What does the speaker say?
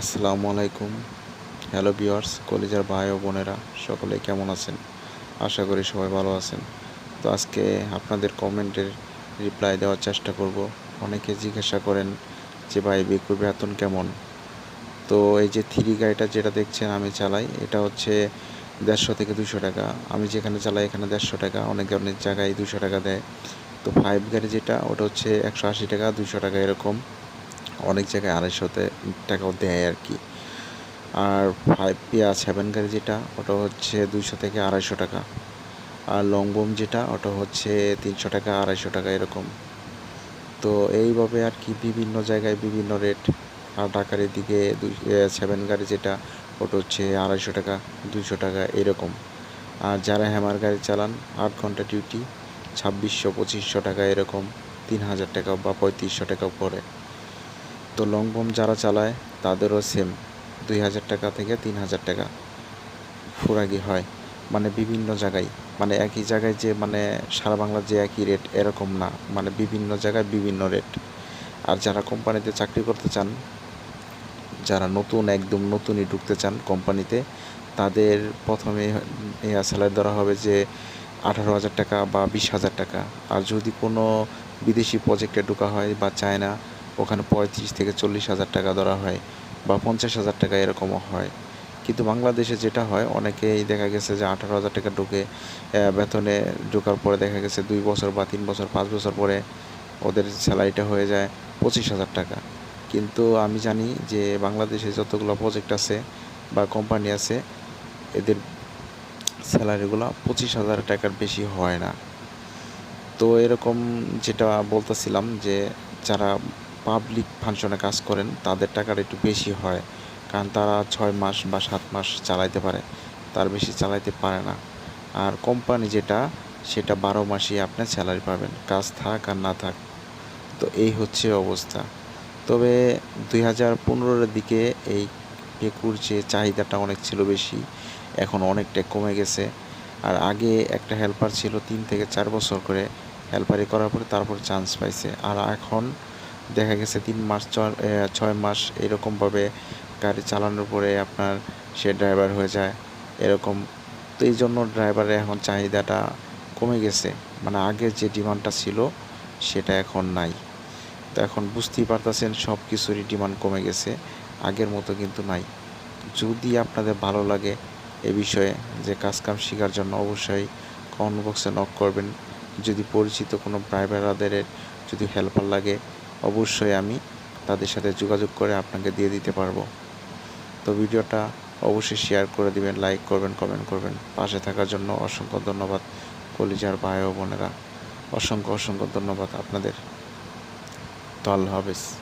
আসসালামু আলাইকুম। Hello viewers, কলেজের ভাই ও বোনেরা, সকলে কেমন আছেন? আশা করি সবাই ভালো আছেন। তো আজকে আপনাদের কমেন্টের রিপ্লাই দেওয়ার চেষ্টা করব। অনেকে জিজ্ঞাসা করেন যে, ভাই, বেকুর বেতন কেমন? তো এই যে থ্রি গাড়িটা যেটা দেখছেন আমি চালাই, এটা হচ্ছে দেড়শো থেকে দুশো টাকা। আমি যেখানে চালাই এখানে দেড়শো টাকা, অনেক অনেক জায়গায় দুশো টাকা দেয়। তো ফাইভ গাড়ি যেটা, ওটা হচ্ছে একশো আশি টাকা দুশো টাকা এরকম। অনেক জায়গায় আড়াইশোতে টাকাও দেয় আর কি। আর ফাইভ পি আর সেভেন গাড়ি যেটা, ওটা হচ্ছে দুইশো থেকে আড়াইশো টাকা। আর লং বোম যেটা, ওটা হচ্ছে তিনশো টাকা, আড়াইশো টাকা এরকম। তো এইভাবে আর কি বিভিন্ন জায়গায় বিভিন্ন রেট আর ঢাকার এদিকে দুই সেভেন গাড়ি যেটা, ওটা হচ্ছে আড়াইশো টাকা, দুইশো টাকা এরকম। আর যারা হ্যামার গাড়ি চালান, আট ঘণ্টা ডিউটি ছাব্বিশশো, পঁচিশশো টাকা এরকম, তিন হাজার টাকা বা পঁয়ত্রিশশো টাকা পড়ে তো লং বোম যারা চালায়, তাদেরও সেম দুই হাজার টাকা থেকে তিন হাজার টাকা ফুরাগি হয়। মানে বিভিন্ন জায়গায়। মানে একই জায়গায় যে মানে সারা বাংলার যে একই রেট এরকম না। মানে বিভিন্ন জায়গায় বিভিন্ন রেট আর যারা কোম্পানিতে চাকরি করতে চান, যারা নতুন, একদম নতুনই ঢুকতে চান কোম্পানিতে তাদের প্রথমে স্যালারি ধরা হবে যে, আঠারো হাজার টাকা বা বিশ হাজার টাকা। আর যদি কোনো বিদেশি প্রজেক্টে ঢোকা হয় বা চায়না ওখানে পঁয়ত্রিশ থেকে চল্লিশ হাজার টাকা ধরা হয় বা পঞ্চাশ হাজার টাকা এরকমও হয়। কিন্তু বাংলাদেশে যেটা হয়, অনেকেই দেখা গেছে যে আঠারো হাজার টাকা ঢুকে বেতনে ঢোকার পরে দেখা গেছে দুই বছর বা তিন বছর, পাঁচ বছর পরে ওদের স্যালারিটা হয়ে যায় পঁচিশ হাজার টাকা। কিন্তু আমি জানি যে বাংলাদেশে যতগুলো প্রজেক্ট আছে বা কোম্পানি আছে, এদের স্যালারিগুলো পঁচিশ হাজার টাকার বেশি হয় না। তো এরকম যেটা বলতেছিলাম যে যারা পাবলিক ফাংশনে কাজ করেন, তাদের টাকাটা একটু বেশি হয়, কারণ তারা ছয় মাস বা সাত মাস চালাইতে পারে, তার বেশি চালাইতে পারে না। আর কোম্পানি যেটা, সেটা বারো মাসই আপনার স্যালারি পাবেন, কাজ থাক আর না থাক। তো এই হচ্ছে অবস্থা। তবে দুই হাজার পনেরোর দিকে এই পেকুর যে চাহিদাটা অনেক ছিল বেশি, এখন অনেকটা কমে গেছে। আর আগে একটা হেল্পার ছিল তিন থেকে চার বছর করে হেল্পারি করার পরে তারপর চান্স পাইছে। আর এখন দেখা গেছে তিন মাস, ছয় মাস এরকমভাবে গাড়ি চালানোর পরে আপনার সে ড্রাইভার হয়ে যায়। এরকম তো এই জন্য ড্রাইভারের এখন চাহিদাটা কমে গেছে। মানে আগের যে ডিমান্ডটা ছিল, সেটা এখন নাই। তো এখন বুঝতেই পারতেছেন সব কিছুরই ডিমান্ড কমে গেছে। আগের মতো কিন্তু নাই। যদি আপনাদের ভালো লাগে এ বিষয়ে যে কাজকাম শেখার জন্য অবশ্যই কমেন্ট বক্সে নক করবেন। যদি পরিচিত কোনো ড্রাইভারদের যদি হেল্পার লাগে অবশ্যই আমি তাদের সাথে যোগাযোগ করে আপনাকে দিয়ে দিতে পারব। তো ভিডিওটা অবশ্যই শেয়ার করে দিবেন লাইক করবেন কমেন্ট করবেন। পাশে থাকার জন্য অসংখ্য ধন্যবাদ কলিজার ভাই ও বোনেরা। অসংখ্য অসংখ্য ধন্যবাদ আপনাদের। তো আল্লাহ হাফেজ।